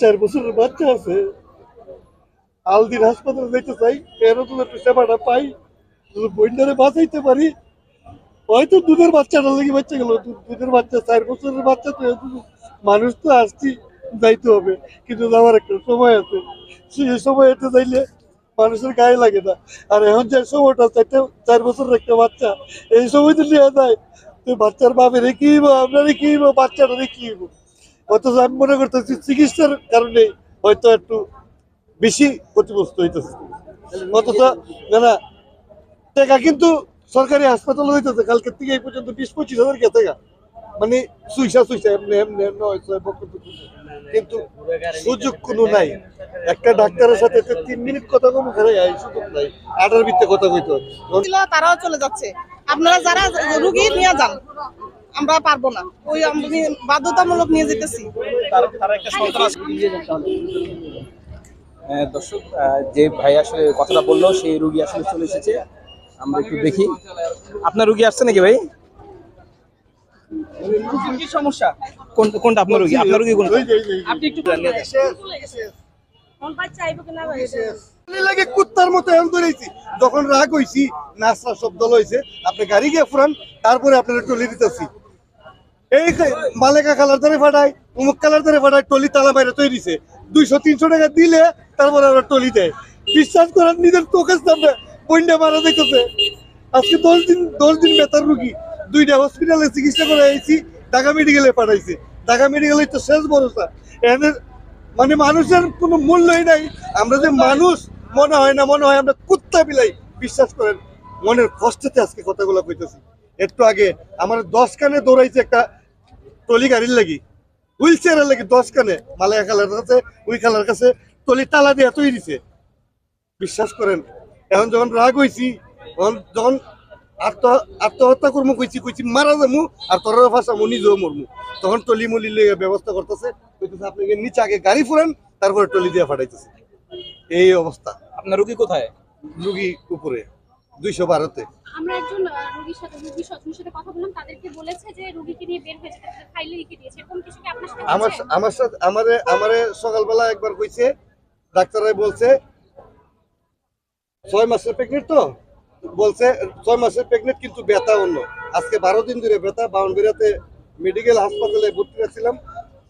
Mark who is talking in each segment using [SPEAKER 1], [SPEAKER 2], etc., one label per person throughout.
[SPEAKER 1] চার বছরের বাচ্চা আছে। আলদিন হাসপাতালে যাইতে চাই একটু সেবাটা পাই বাঁচাইতে পারি, হয়তো দুধের বাচ্চাটা লেগে বাচ্চা গেল। দুধের বাচ্চা, চার বছরের বাচ্চা তো মানুষ তো আসছি, যাইতে হবে। কিন্তু যাওয়ার একটা সময় আছে। সেই সময় এতে যাইলে মানুষের গায়ে লাগে না। আর এখন যে সময়টা, চারটে চার বছরের একটা বাচ্চা, এই সময় তো নিয়ে যায় তো বাচ্চার বাপে রেখে আমরা রেখে বাচ্চাটা হইব অথচ আমি মনে করতেছি চিকিৎসার কারণে হয়তো একটু বেশি ক্ষতিগ্রস্ত হইতেছে। অথচ না, টাকা কিন্তু সরকারি হাসপাতাল হইতেছে, কালকের থেকে এই পর্যন্ত বিশ পঁচিশ হাজার টাকা। মানে সুইসা সুইসা এমনি এমনি এমনি। কিন্তু সুযোগ কোনো নাই। একটা ডাক্তারের সাথে তো তিন মিনিট কথা কম এই সুযোগ নাই। আটার ভিত্তে কথা কইতে হয়
[SPEAKER 2] তারাও চলে যাচ্ছে। আপনারা যারা রুগী নিয়ে যান আমরা পারব না। ওই আমি বাধ্যতামূলক নিয়ে যেতেছি।
[SPEAKER 3] দর্শক যে ভাই আসলে কথাটা বলল সেই রুগী আসলে চলে এসেছে। আমরা একটু দেখি। আপনার রুগী আসছে নাকি ভাই? কি সমস্যা? কোন কোনটা আপনার রুগী? আপনার রুগী কোনটা?
[SPEAKER 1] ওই যে, এই যে, এই যে।
[SPEAKER 3] আপনি একটু নিয়ে যান।
[SPEAKER 1] গালি লাগে কুত্তার মতো এমন ধরেছি। যখন রাগ হইছি নাচরা শব্দ লইছে আপনি গাড়ি গিয়ে ফুরান তারপরে আপনার টলি দিতেছি। এই মালেকা কালার ধরে ফাটায় উমুক কালার ধরে ফাটায় টলি তালা বাইরে তৈরিছে। দুইশো তিনশো টাকা দিলে তারপরে ওরা টলি দেয়। বিশ্বাস করেন নিজের চোখের সামনে বন্যা মারা দেখতেছে আজকে দশ দিন দশ দিন বেতার রুগী। দুইটা হসপিটালে চিকিৎসা করে আইছি, ঢাকা মেডিকেলে পাঠাইছে। ঢাকা মেডিকেলে তো শেষ ভরসা। এদের মানে মানুষের কোনো মূল্যই নাই। আমরা যে মানুষ, মনে হয় না, মনে হয় আমরা কুত্তা বিলাই। বিশ্বাস করেন, মনের কষ্টতে আজকে কথাগুলো কইতেছি। একটু আগে আমার দশ কানে দৌড়াইছে একটা টলি গাড়ির লাগি। হুইল চেয়ারের লাগি দশ কানে, মালায়া খালার কাছে ওই খালার কাছে টলি তালা দিয়ে তৈরি দিছে বিশ্বাস করেন, এখন যখন রাগ তখন যখন আত্মহত্যা কর্ম কইছি কইছি মারা যামু আর তোর ভাষা মু নিজেও মরমু। তখন টলি মলি লিয়ে ব্যবস্থা করতেছে কইতেছে আপনি নিচে আগে গাড়ি ফুরান তারপরে টলি দিয়ে ফাটাইতেছে। এই অবস্থা।
[SPEAKER 3] আপনার রুগী কোথায়?
[SPEAKER 1] রুগী উপরে দুইশো বারোতে।
[SPEAKER 4] আমরা একজন রোগীর সাথে রোগীর স্বজনের সাথে কথা বললাম তাদেরকে বলেছে যে রোগীকে নিয়ে বের হয়ে যেতে ফাইলে লিখে দিয়েছে। এরকম কিছু কি আপনার সাথে
[SPEAKER 1] আমার আমার সাথে আমারে আমারে সকালবেলা একবার কইছে বলছে ছয় মাসের প্রেগনেন্ট তো? বলছে, ছয় মাসের প্রেগনেন্ট কিন্তু ব্যথা অন্য। আজকে বারো দিন ধরে ব্যথা বাউনবিরাতে মেডিকেল হাসপাতালে ভর্তি রাখছিলাম।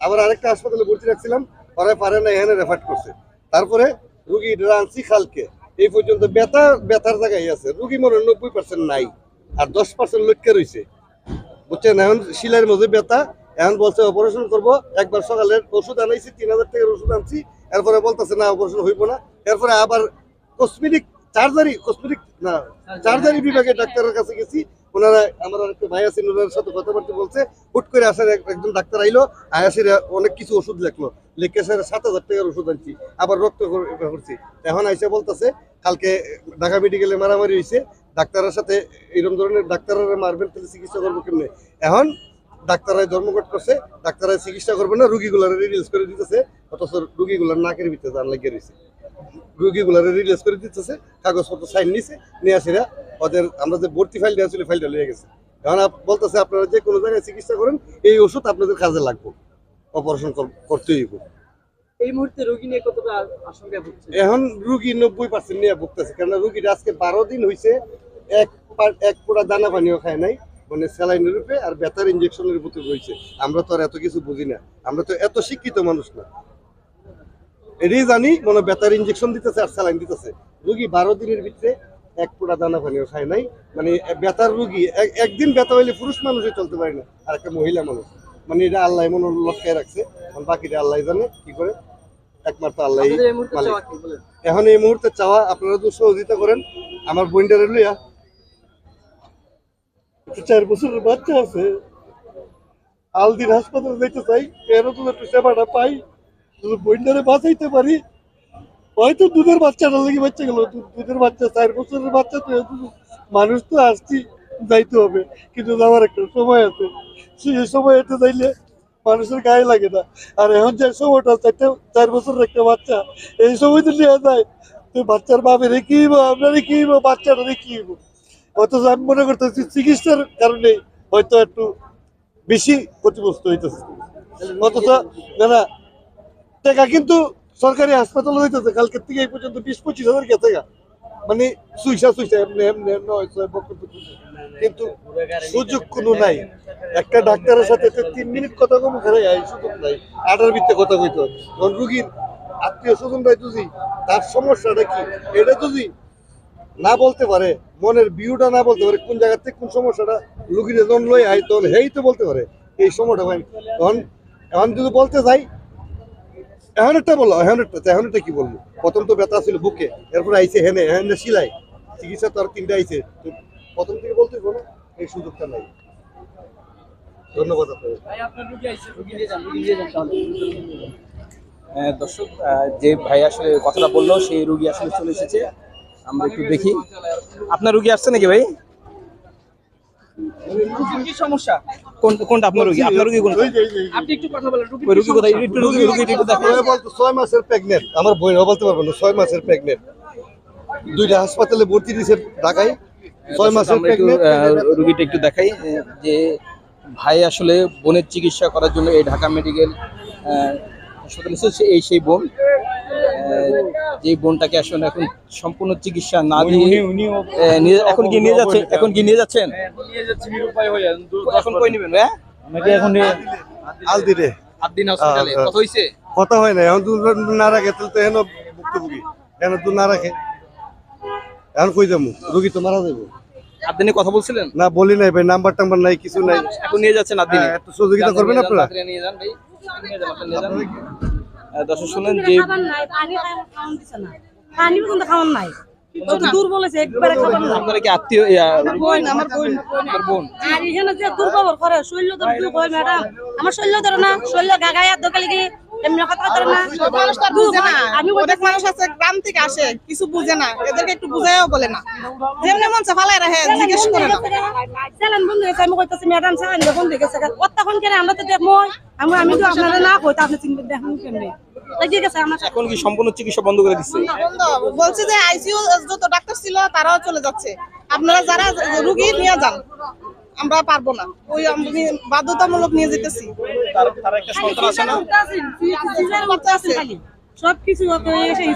[SPEAKER 1] আবার আরেকটা হাসপাতালে ভর্তি রাখছিলাম, ওরা পারে না, এখানে রেফার করছে। তারপরে রুগী রাঁচি খালকে, এই পর্যন্ত ব্যথা, ব্যথার জায়গায় আছে। রুগী মনে নব্বই পার্সেন্ট নাই, আর দশ পার্সেন্ট লক্ষ্যে রয়েছে। বুঝছেন? এখন শিলার মধ্যে ব্যথা, এখন বলছে অপারেশন করব, একবার সকালে ওষুধ আনাইছি, তিন হাজার টাকার ওষুধ আনছি, এরপরে বলতেছে, না অপারেশন হইব না। এরপরে আবার কসমেটিক চার্জারি কসমেটিক না চার্জারি বিভাগে ডাক্তারের কাছে গেছি। ওনারা আমার একটা ভাই আছেন ওনার সাথে কথাবার্তা বলছে। হুট করে আসার একজন ডাক্তার আইলো অনেক কিছু ওষুধ লেখলো। লিখে স্যার সাত হাজার টাকার ওষুধ আনছি, আবার রক্ত করছি। এখন আইসা বলতেছে, কালকে ঢাকা মেডিকেলে মারামারি হয়েছে ডাক্তারের সাথে এরকম ধরনের ডাক্তাররা মারবেন চিকিৎসা করব কেমনে? এখন ডাক্তাররাই ধর্মঘট করছে ডাক্তাররাই চিকিৎসা করবে না, রুগীগুলার রিলিজ করে দিতেছে, অথচ রুগীগুলার নাকের ভিতরে জান লাগিয়ে রয়েছে। রুগীগুলার রিলিজ করে দিতেছে কাগজপত্র সাইন নিছে নিয়ে আসিরা ওদের আমরা যে ভর্তি ফাইল দেওয়া ছিল ফাইলটা লিয়ে গেছে। এখন বলতেছে আপনারা যে কোনো জায়গায় চিকিৎসা করেন এই ওষুধ আপনাদের কাজে লাগবে অপারেশন করতে হইব।
[SPEAKER 5] এই মুহূর্তে রোগী নিয়ে কতটা আশঙ্কায় ভুগছে
[SPEAKER 1] এখন রুগী নব্বই পার্সেন্ট নিয়ে ভুগতেছে কারণ রুগীটা আজকে বারো দিন হয়েছে এক এক পোড়া দানা পানিও খায় নাই মানে স্যালাইনের রূপে আর ব্যথার ইঞ্জেকশনের ভিতরে রয়েছে। আমরা তো আর এত কিছু বুঝি না। আমরা তো এত শিক্ষিত মানুষ না। এটাই জানি মনে ব্যথার ইঞ্জেকশন দিতেছে আর স্যালাইন দিতেছে। রুগী বারো দিনের ভিতরে এক পোড়া দানা পানিও খায় নাই। মানে ব্যথার রুগী একদিন ব্যথা হইলে পুরুষ মানুষই চলতে পারে না আর একটা মহিলা মানুষ। মানে এটা আল্লাহ মনে লটকায় রাখছে এখন বাকিটা আল্লাহ জানে কি করে। একমাত্র আল্লাহ
[SPEAKER 5] এই মুহূর্তে চাওয়া
[SPEAKER 1] এখন এই মুহূর্তে চাওয়া আপনারা যদি সহযোগিতা করেন আমার বইন্ডারে লইয়া। চার বছরের বাচ্চা আছে। আলদিন হাসপাতালে যাইতে চাই এরও তো একটু সেবাটা পাই। বইন্ডারে বাঁচাইতে পারি? হয়তো দুধের বাচ্চাটা লেগে বাচ্চা গেল। দুধের বাচ্চা, চার বছরের বাচ্চা তো মানুষ তো আসছি, যাইতে হবে। কিন্তু যাওয়ার একটা সময় আছে। সেই সময় এতে যাইলে মানুষের গায়ে লাগে না। আর এখন যে সময়টা, চারটে চার বছরের একটা বাচ্চা, এই সময় তো নিয়ে যায়, তো বাচ্চার বাপের কি হইব, আপনার কি হইব, বাচ্চাটার কি হইব? অথচ আমি মনে করতেছি, চিকিৎসার কারণে হয়তো একটু বেশি ক্ষতিগ্রস্ত হইতেছে। অথচ না টাকা কিন্তু সরকারি হাসপাতাল হইতেছে কালকে থেকে এই পর্যন্ত বিশ, পঁচিশ হাজার গেছে মানে সুইসা সুইসা, এমনি এমনি কিন্তু সুযোগ কোনো নাই। একটা ডাক্তারের সাথে তিন মিনিট কথা কম করে এই সুযোগ নাই। আটার ভিত্তে কথা কইতো তখন রুগীর আত্মীয় স্বজন ভাই তুজি তার সমস্যাটা কি? এটা তুজি না বলতে পারে। মনের ভিউটা না বলতে পারে, কোন জায়গা থেকে কোন সমস্যাটা? রুগীর যখন লই আয়, তখন হেই তো বলতে পারে। এই সময়টা ভাই তখন, এখন যদি বলতে যাই এখন একটা বলো এখন একটা কি বলব? প্রথম তো ব্যথা ছিল বুকে এরপর আইছে হেনে হেনে সিলাই চিকিৎসা তো আর তিনটা আইছে। তো প্রথম থেকে বলতে বলো এই সুযোগটা নাই। ধন্যবাদ আপনাকে
[SPEAKER 5] ভাই আপনার রুগী আইছে রুগী নিয়ে যান রুগী নিয়ে যান তাহলে।
[SPEAKER 3] আহ, দর্শক যে ভাই আসলে কথাটা বলল সেই রুগী আসলে চলে এসেছে। আমরা একটু দেখি। আপনার রুগী আসছে নাকি ভাই?
[SPEAKER 5] কি সমস্যা?
[SPEAKER 3] কোনটা? আপনার রুগী? আপনার রুগী কোনটা?
[SPEAKER 1] যে, এই যে, এই যে।
[SPEAKER 5] আপনি একটু কথা বলেন রুগীর
[SPEAKER 3] ওই
[SPEAKER 5] কি
[SPEAKER 3] রুগী কোথায়? একটু রুগী রুগী একটু দেখেন।
[SPEAKER 1] ছয় মাসের প্রেগনেন্ট আমার বই বলতে পারব না ছয় মাসের প্রেগনেন্ট দুইটা হাসপাতালে ভর্তি দিয়েছে ঢাকায়। ছয় মাসের প্রেগনেন্ট
[SPEAKER 3] আহ, রুগীটা একটু দেখাই যে ভাই আসলে বোনের চিকিৎসা করার জন্য এই ঢাকা মেডিকেল হাসপাতালে এসেছে এই সেই বোন। যে বোনটাকে আসলে এখন সম্পূর্ণ চিকিৎসা না দিয়ে এখন কি নিয়ে যাচ্ছে এখন কি নিয়ে যাচ্ছেন?
[SPEAKER 5] হ্যাঁ, নিয়ে যাচ্ছি নিরুপায় হয়ে দু-
[SPEAKER 3] এখন কই নেবেন হ্যাঁ?
[SPEAKER 5] এখন
[SPEAKER 1] আলদি
[SPEAKER 3] আদিন হসপিটালে
[SPEAKER 1] আহ, আহ।
[SPEAKER 3] কত হইছে?
[SPEAKER 1] কথা হয় না এখন না রাখে তাহলে তো এখন ভুক্তভোগী। এখন দূর না রাখে? এখন কই যাব? রুগী তো মারা যাব।
[SPEAKER 3] আদিনে কথা বলছিলেন?
[SPEAKER 1] না বলি নাই ভাই নাম্বার টাম্বার নাই কিছু নাই।
[SPEAKER 3] এখন নিয়ে যাচ্ছেন আদিনে
[SPEAKER 1] হ্যাঁ, একটু সহযোগিতা করবেন আপনারা?
[SPEAKER 3] নিয়ে যান ভাই। নিয়ে যান আপনি নিয়ে যান। দর্শক শুনেন যে
[SPEAKER 6] পানি পর্যন্ত খাওয়ান নাই। কত দূর একবারে খাবার নাই।
[SPEAKER 3] আপনারা কি আত্মীয়
[SPEAKER 2] বোন আমার বোন
[SPEAKER 3] বোন।
[SPEAKER 6] আর এখানে যে দুর্ব্যবহার করে শৈল্য ধর দুঃখ হয় ম্যাডাম? আমার শৈল্য ধরে না শৈল্য গাগায় আর দোকালে গিয়ে এমনি কথা ধরে না?
[SPEAKER 2] সব মানুষ তো আর বুঝে না।
[SPEAKER 6] আমি
[SPEAKER 2] অনেক মানুষ আছে গ্রাম থেকে আসে কিছু বুঝে না। এদেরকে একটু বুঝাইও বলে না। যেমনি মন চা ফালাই রাখে জিজ্ঞেস করে না।
[SPEAKER 6] চ্যালেঞ্জ বন্ধ হয়েছে আমি কইতাছি ম্যাডাম চ্যালেঞ্জ বন্ধ গেছে কতক্ষণ কেন আমরা তো দেখব আমি আমি তো আপনারা না কইতা আপনি চিনবে দেখুন কেমনে। লাগিয়ে গেছে আমার
[SPEAKER 3] এখন কি সম্পূর্ণ চিকিৎসা বন্ধ করে দিচ্ছে?
[SPEAKER 2] বলছে যে আইসিইউ যত ডাক্তার ছিল তারাও চলে যাচ্ছে। আপনারা যারা রুগী নিয়ে যান আমরা পারব না। ওই আমি বাধ্যতামূলক নিয়ে যেতেছি।
[SPEAKER 3] তার তার একটা সন্তান আছে না?
[SPEAKER 6] সব কিছু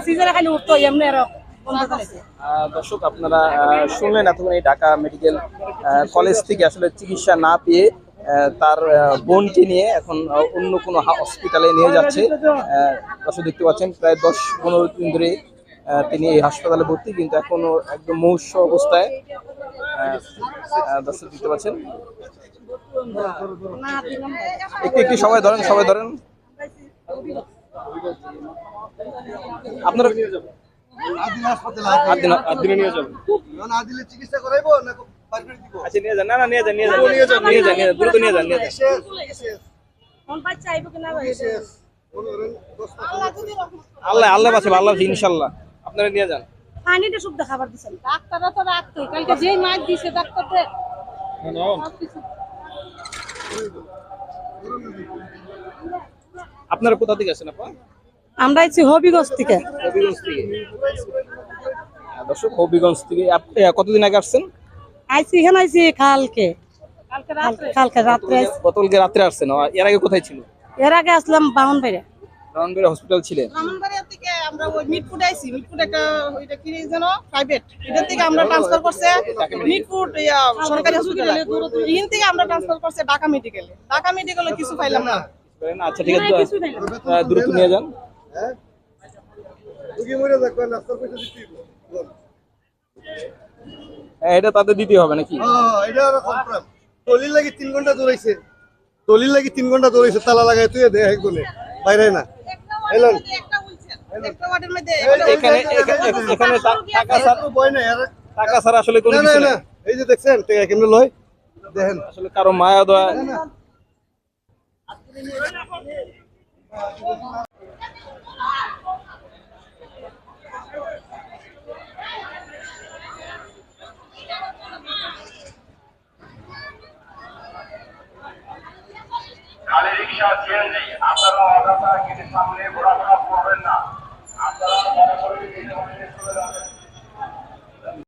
[SPEAKER 6] সিজারে খালি উঠতো এমনি আর
[SPEAKER 3] দর্শক আপনারা শুনলেন এতক্ষণ এই ঢাকা মেডিকেল কলেজ থেকে আসলে চিকিৎসা না পেয়ে তার বোনকে নিয়ে এখন অন্য কোনো হসপিটালে নিয়ে যাচ্ছে। দর্শক দেখতে পাচ্ছেন প্রায় দশ পনেরো দিন ধরে তিনি এই হাসপাতালে ভর্তি কিন্তু এখনও একদম মৌস অবস্থায় দর্শক দেখতে পাচ্ছেন। একটু একটু সবাই ধরেন সবাই ধরেন। আপনারা
[SPEAKER 1] আদিল চিকিৎসা করাইবো না
[SPEAKER 3] আচ্ছা নিয়ে যান। না না নিয়ে যান নিয়ে যান। নিয়ে যান নিয়ে যান নিয়ে যান। দ্রুত নিয়ে যান নিয়ে যান।
[SPEAKER 1] শেষ। শেষ।
[SPEAKER 6] বাচ্চা আইব কিনা
[SPEAKER 1] শেষ। করেন দশ
[SPEAKER 3] আল্লাহ আল্লাহ বাঁচাবে আল্লাহ বাঁচাবে, আপনারা নিয়ে যান।
[SPEAKER 6] পানিটা শুদ্ধ খাবার দিছেন।
[SPEAKER 4] ডাক্তাররা তো রাখতো। কালকে যেই মাছ দিছে ডাক্তারদের
[SPEAKER 3] আপনারা কোথা থেকে আসেন আপা?
[SPEAKER 6] আমরা আইছি হবিগঞ্জ থেকে।
[SPEAKER 3] হবিগঞ্জ থেকে। হ্যাঁ, দর্শক হবিগঞ্জ থেকে। কতদিন আগে আসছেন?
[SPEAKER 6] আইছি এখানে আইছি কালকে। কালকে রাত্রে।
[SPEAKER 3] গতকালকে রাত্রে আসছেন এর আগে কোথায় ছিল?
[SPEAKER 6] এর আগে আসলাম বাহন বাইরে
[SPEAKER 3] হসপিটাল ছিলেন।
[SPEAKER 2] ব্রাহ্মণবাড়িয়া থেকে আমরা ওই মিটফুট আইছি। মিটফুট একটা ওইটা কি যেন প্রাইভেট এটার থেকে আমরা ট্রান্সফার করছে। মিটফুট ইয়া সরকারি হসপিটালে ইন থেকে আমরা ট্রান্সফার করছে ঢাকা মেডিকেলে ঢাকা মেডিকেলে কিছু পাইলাম না।
[SPEAKER 3] আচ্ছা ঠিক আছে দ্রুত নিয়ে যান।
[SPEAKER 1] হ্যাঁ? মরে
[SPEAKER 3] হ্যাঁ, এটা তাদের দিতে হবে নাকি?
[SPEAKER 1] হ্যাঁ, এটা টলির লাগি তিন ঘণ্টা দৌড়াইছে। টলির লাগি তিন ঘণ্টা দৌড়াইছে তালা লাগাই তুই দে একজনে বাইরে না। এলন।
[SPEAKER 2] একটা উইলচেয়ার একটা ওয়ার্ডের মধ্যে
[SPEAKER 3] এখানে এখানে- এখানে টা- টাকা ছাড়া
[SPEAKER 1] ভয় নাই
[SPEAKER 3] টাকা ছাড়া আসলে কোনো
[SPEAKER 1] না না
[SPEAKER 3] কিছু
[SPEAKER 1] না এই যে দেখছেন টাকা কেমনে লয়? দেখেন।
[SPEAKER 3] আসলে কারও মায়া দয়া
[SPEAKER 7] খালি আপনারা অযথা গেটের সামনে ঘোরাফেরা